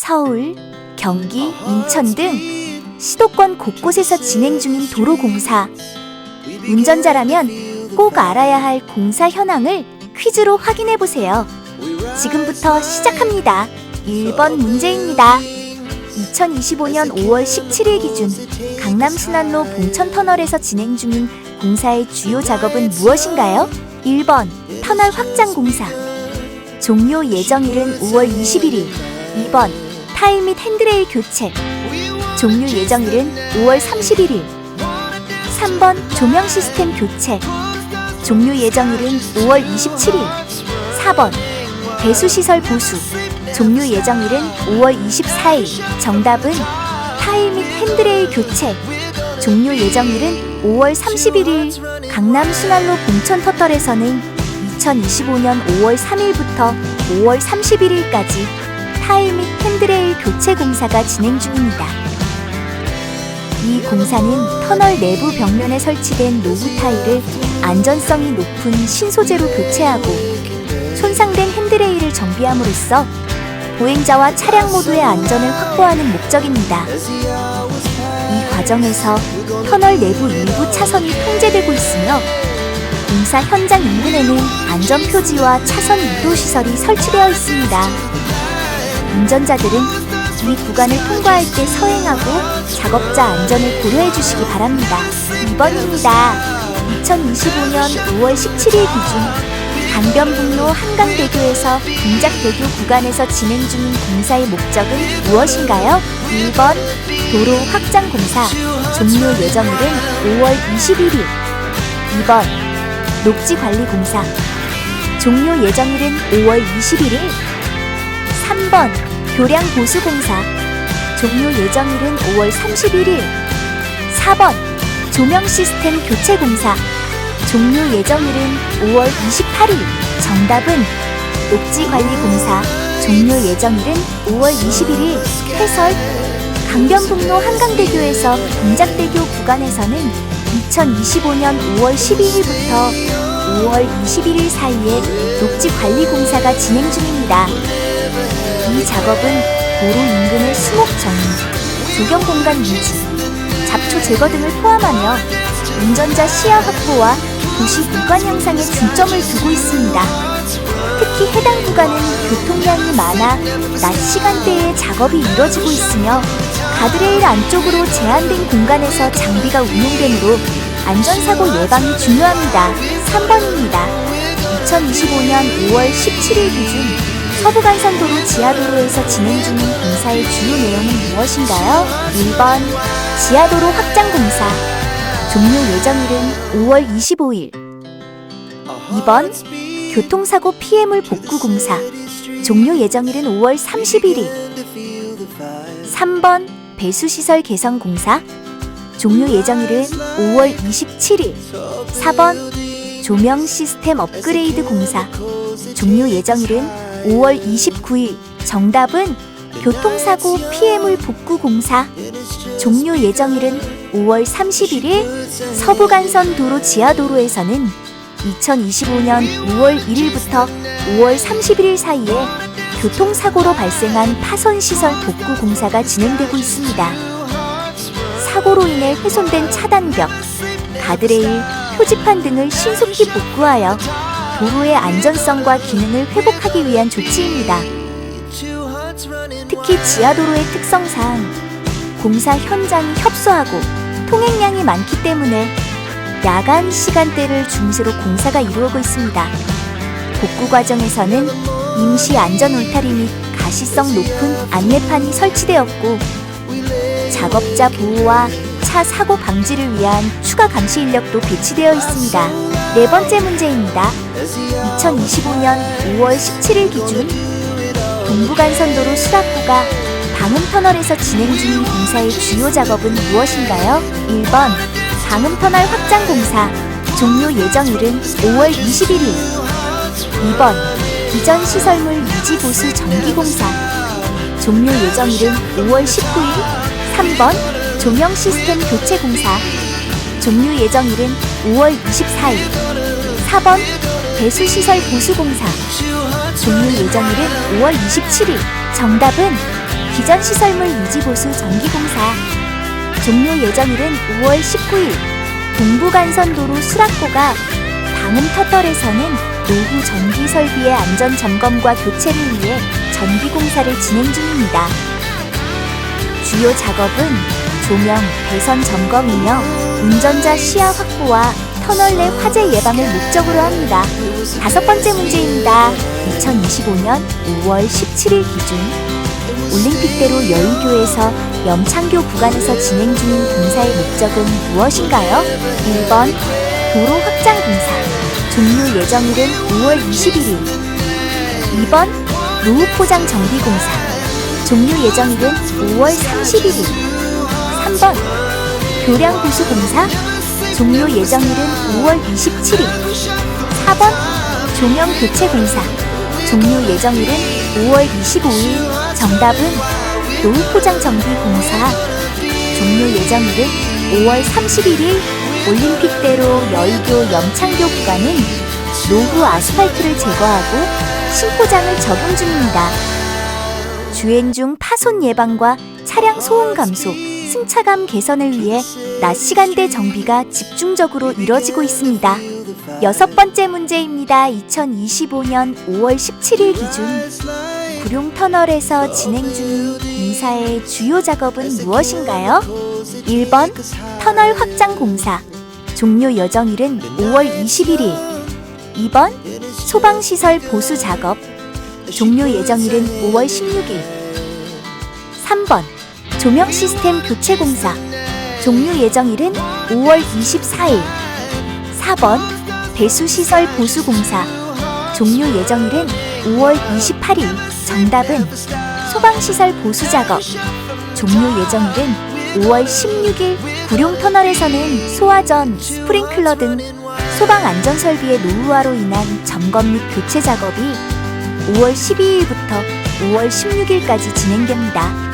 서울, 경기, 인천 등 시도권 곳곳에서 진행 중인 도로 공사. 운전자라면 꼭 알아야 할 공사 현황을 퀴즈로 확인해 보세요. 지금부터 시작합니다. 1번 문제입니다. 2025년 5월 17일 기준 강남 순환로 봉천 터널에서 진행 중인 공사의 주요 작업은 무엇인가요? 1번 터널 확장 공사. 종료 예정일은 5월 21일. 2번 타일 및 핸드레일 교체. 종료 예정일은 5월 31일. 3번 조명 시스템 교체. 종료 예정일은 5월 27일. 4번 배수시설 보수. 종료 예정일은 5월 24일. 정답은 타일 및 핸드레일 교체. 종료 예정일은 5월 31일. 강남 순환로 봉천 터널에서는 2025년 5월 3일부터 5월 31일까지 타일 및 핸드레일 교체 공사가 진행 중입니다. 이 공사는 터널 내부 벽면에 설치된 노후 타일을 안전성이 높은 신소재로 교체하고 손상된 핸드레일을 정비함으로써 보행자와 차량 모두의 안전을 확보하는 목적입니다. 이 과정에서 터널 내부 일부 차선이 통제되고 있으며 공사 현장 인근에는 안전 표지와 차선 이도 시설이 설치되어 있습니다. 운전자들은 이 구간을 통과할 때 서행하고 작업자 안전을 고려해 주시기 바랍니다. 2번입니다. 2025년 5월 17일 기준 강변북로 한강대교에서 동작대교 구간에서 진행 중인 공사의 목적은 무엇인가요? 1번 도로 확장 공사 종료 예정일은 5월 21일 2번 녹지 관리 공사 종료 예정일은 5월 21일 3번 교량 보수 공사. 종료 예정일은 5월 31일 4번 조명 시스템 교체 공사. 종료 예정일은 5월 28일. 정답은 녹지 관리 공사. 종료 예정일은 5월 21일 해설 강변북로 한강대교에서 동작대교 구간에서는 2025년 5월 12일부터 5월 21일 사이에 녹지 관리 공사가 진행 중입니다. 이 작업은 도로 인근의 수목 정리, 조경 공간 유지, 잡초 제거 등을 포함하며 운전자 시야 확보와 도시 미관 향상에 중점을 두고 있습니다. 특히 해당 구간은 교통량이 많아 낮 시간대에 작업이 이뤄지고 있으며 가드레일 안쪽으로 제한된 공간에서 장비가 운용되므로 안전사고 예방이 중요합니다. 3번입니다. 2025년 5월 17일 기준 서부간선도로 지하도로에서 진행 중인 공사의 주요 내용은 무엇인가요? 1번 지하도로 확장 공사. 종료 예정일은 5월 25일. 2번 교통사고 피해물 복구 공사. 종료 예정일은 5월 31일 3번 배수시설 개선 공사. 종료 예정일은 5월 27일. 4번 조명 시스템 업그레이드 공사. 종료 예정일은 5월 29일 정답은 교통사고 피해물 복구 공사 종료 예정일은 5월 31일 서부간선 도로 지하도로에서는 2025년 6월 1일부터 5월 31일 사이에 교통사고로 발생한 파손시설 복구 공사가 진행되고 있습니다. 사고로 인해 훼손된 차단벽, 가드레일, 표지판 등을 신속히 복구하여 도로의 안전성과 기능을 회복하기 위한 조치입니다. 특히 지하도로의 특성상 공사 현장이 협소하고 통행량이 많기 때문에 야간 시간대를 중시로 공사가 이루어지고 있습니다. 복구 과정에서는 임시 안전 울타리 및 가시성 높은 안내판이 설치되었고 작업자 보호와 차 사고 방지를 위한 추가 감시 인력도 배치되어 있습니다. 네 번째 문제입니다. 2025년 5월 17일 기준 동부간선도로 수락구가 방음터널에서 진행 중인 공사의 주요 작업은 무엇인가요? 1번 방음터널 확장 공사 종료 예정일은 5월 21일 2번 기존 시설물 유지 보수 정기 공사 종료 예정일은 5월 19일 3번 조명 시스템 교체 공사 종료 예정일은 5월 24일. 4번 배수시설 보수 공사. 종료 예정일은 5월 27일. 정답은 기존 시설물 유지 보수 전기공사. 종료 예정일은 5월 19일. 동부간선도로 수락고가 방음 터널에서는 노후 전기 설비의 안전 점검과 교체를 위해 전기 공사를 진행 중입니다. 주요 작업은 조명, 배선 점검이며 운전자 시야 확보와 터널 내 화재 예방을 목적으로 합니다. 다섯 번째 문제입니다. 2025년 5월 17일 기준 올림픽대로 여의교에서 염창교 구간에서 진행 중인 공사의 목적은 무엇인가요? 1번 도로 확장 공사 종료 예정일은 5월 21일 2번 노후 포장 정비 공사 종료 예정일은 5월 31일 3번. 교량 보수 공사. 종료 예정일은 5월 27일. 4번. 조명 교체 공사. 종료 예정일은 5월 25일. 정답은 노후 포장 정비 공사. 종료 예정일은 5월 31일. 올림픽대로 여의교 염창교 구간은 노후 아스팔트를 제거하고 신포장을 적용 중입니다. 주행 중 파손 예방과 차량 소음 감소, 승차감 개선을 위해 낮 시간대 정비가 집중적으로 이뤄지고 있습니다. 여섯 번째 문제입니다. 2025년 5월 17일 기준 구룡 터널에서 진행 중인 공사의 주요 작업은 무엇인가요? 1번 터널 확장 공사 종료 예정일은 5월 21일 2번 소방시설 보수 작업 종료 예정일은 5월 16일 3번 조명 시스템 교체 공사. 종료 예정일은 5월 24일. 4번 배수시설 보수 공사. 종료 예정일은 5월 28일. 정답은 소방시설 보수 작업. 종료 예정일은 5월 16일 구룡터널에서는 소화전, 스프링클러 등 소방 안전 설비의 노후화로 인한 점검 및 교체 작업이 5월 12일부터 5월 16일까지 진행됩니다.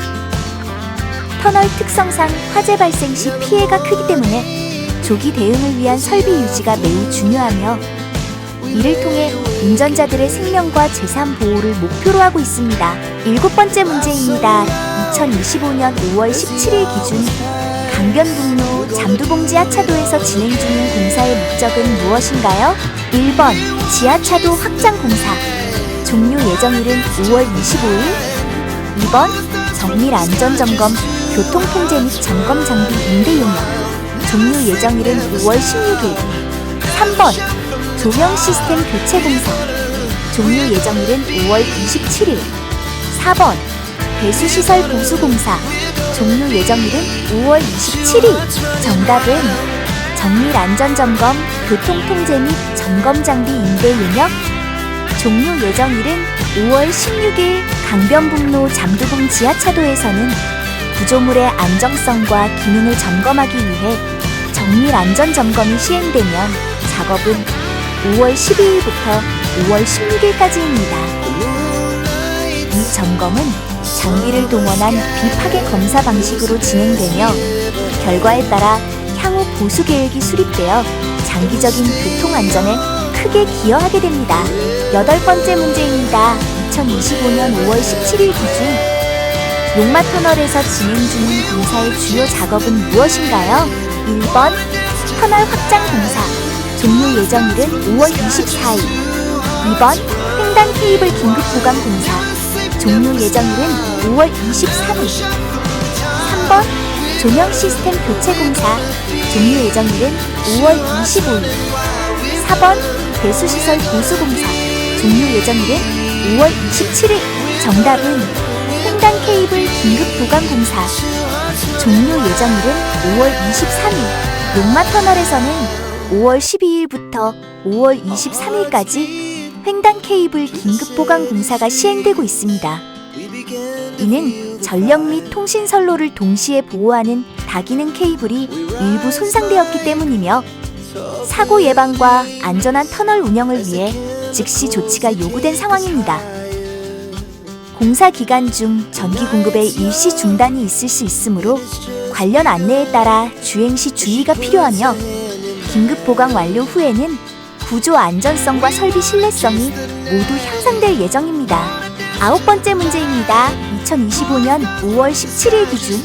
터널 특성상 화재 발생 시 피해가 크기 때문에 조기 대응을 위한 설비 유지가 매우 중요하며 이를 통해 운전자들의 생명과 재산 보호를 목표로 하고 있습니다. 일곱 번째 문제입니다. 2025년 5월 17일 기준 강변북로 잠두봉지 하차도에서 진행 중인 공사의 목적은 무엇인가요? 1번 지하차도 확장 공사 종료 예정일은 5월 25일 2번 정밀 안전점검 교통통제 및 점검 장비 임대 용역 종료 예정일은 5월 16일 3번 조명 시스템 교체 공사. 종료 예정일은 5월 27일 4번 배수시설 보수 공사. 종료 예정일은 5월 27일 정답은 정밀 안전점검 교통통제 및 점검 장비 임대 용역. 종료 예정일은 5월 16일 강변북로 잠두봉 지하차도에서는 구조물의 안정성과 기능을 점검하기 위해 정밀 안전 점검이 시행되면 작업은 5월 12일부터 5월 16일까지입니다. 이 점검은 장비를 동원한 비파괴 검사 방식으로 진행되며 결과에 따라 향후 보수 계획이 수립되어 장기적인 교통 안전에 크게 기여하게 됩니다. 여덟 번째 문제입니다. 2025년 5월 17일 기준 용마 터널에서 진행 중인 공사의 주요 작업은 무엇인가요? 1번 터널 확장 공사. 종료 예정일은 5월 24일. 2번 횡단 케이블 긴급 보강 공사. 종료 예정일은 5월 23일. 3번 조명 시스템 교체 공사. 종료 예정일은 5월 25일. 4번 배수시설 보수 공사. 종료 예정일은 5월 27일. 정답은 횡단 케이블 긴급 보강 공사 종료 예정일은 5월 23일 용마터널에서는 5월 12일부터 5월 23일까지 횡단 케이블 긴급 보강 공사가 시행되고 있습니다. 이는 전력 및 통신 선로를 동시에 보호하는 다기능 케이블이 일부 손상되었기 때문이며 사고 예방과 안전한 터널 운영을 위해 즉시 조치가 요구된 상황입니다. 공사 기간 중 전기 공급의 일시 중단이 있을 수 있으므로 관련 안내에 따라 주행 시 주의가 필요하며 긴급 보강 완료 후에는 구조 안전성과 설비 신뢰성이 모두 향상될 예정입니다. 아홉 번째 문제입니다. 2025년 5월 17일 기준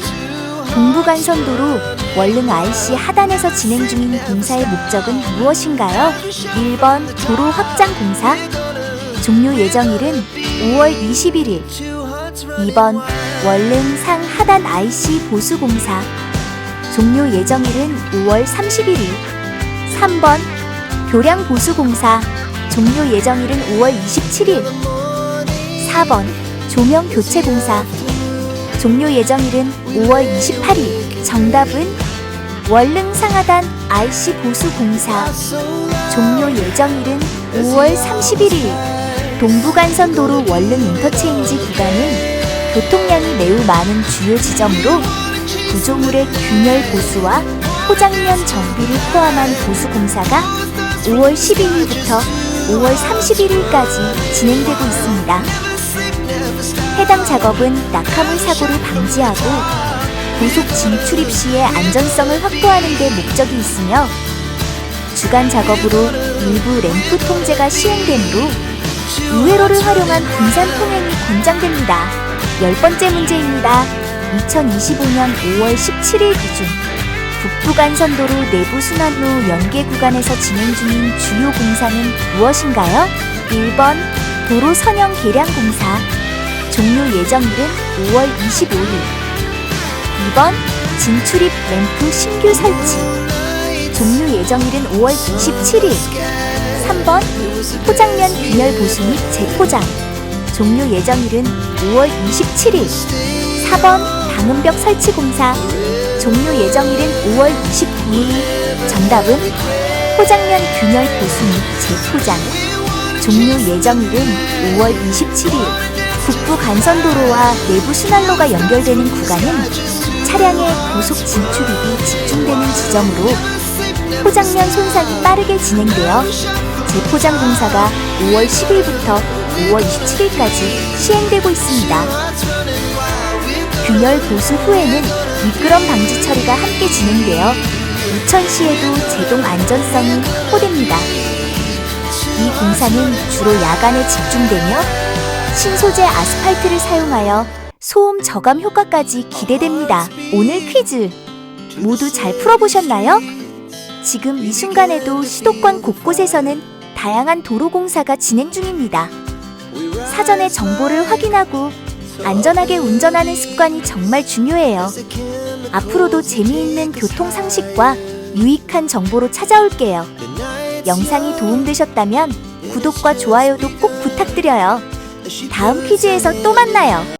동부간선도로 월릉 IC 하단에서 진행 중인 공사의 목적은 무엇인가요? 1번 도로 확장 공사 종료 예정일은 5월 21일 2번 월릉 상 하단 IC 보수 공사. 종료 예정일은 5월 31일 3번 교량 보수 공사. 종료 예정일은 5월 27일. 4번 조명 교체 공사. 종료 예정일은 5월 28일. 정답은 월릉 상하단 IC 보수 공사. 종료 예정일은 5월 31일 동부간선도로 월릉 인터체인지 구간은 교통량이 매우 많은 주요 지점으로 구조물의 균열 보수와 포장면 정비를 포함한 보수 공사가 5월 12일부터 5월 31일까지 진행되고 있습니다. 해당 작업은 낙하물 사고를 방지하고 고속 진출입 시의 안전성을 확보하는 데 목적이 있으며 주간 작업으로 일부 램프 통제가 시행되므로 우회로를 활용한 분산 통행이 권장됩니다. 열 번째 문제입니다. 2025년 5월 17일 기준 북부간선도로 내부 순환로 연계 구간에서 진행 중인 주요 공사는 무엇인가요? 1번 도로 선형 개량 공사 종료 예정일은 5월 25일 2번 진출입 램프 신규 설치 종료 예정일은 5월 27일 3번 포장면 균열 보수 및 재포장. 종료 예정일은 5월 27일. 4번 방음벽 설치 공사. 종료 예정일은 5월 29일. 정답은 포장면 균열 보수 및 재포장. 종료 예정일은 5월 27일. 북부 간선도로와 내부 순환로가 연결되는 구간은 차량의 고속 진출입이 집중되는 지점으로 포장면 손상이 빠르게 진행되어 재포장 공사가 5월 10일부터 5월 27일까지 시행되고 있습니다. 균열 보수 후에는 미끄럼 방지 처리가 함께 진행되어 우천시에도 제동 안전성이 확보됩니다. 이 공사는 주로 야간에 집중되며 신소재 아스팔트를 사용하여 소음 저감 효과까지 기대됩니다. 오늘 퀴즈 모두 잘 풀어보셨나요? 지금 이 순간에도 수도권 곳곳에서는 다양한 도로 공사가 진행 중입니다. 사전에 정보를 확인하고 안전하게 운전하는 습관이 정말 중요해요. 앞으로도 재미있는 교통 상식과 유익한 정보로 찾아올게요. 영상이 도움되셨다면 구독과 좋아요도 꼭 부탁드려요. 다음 퀴즈에서 또 만나요.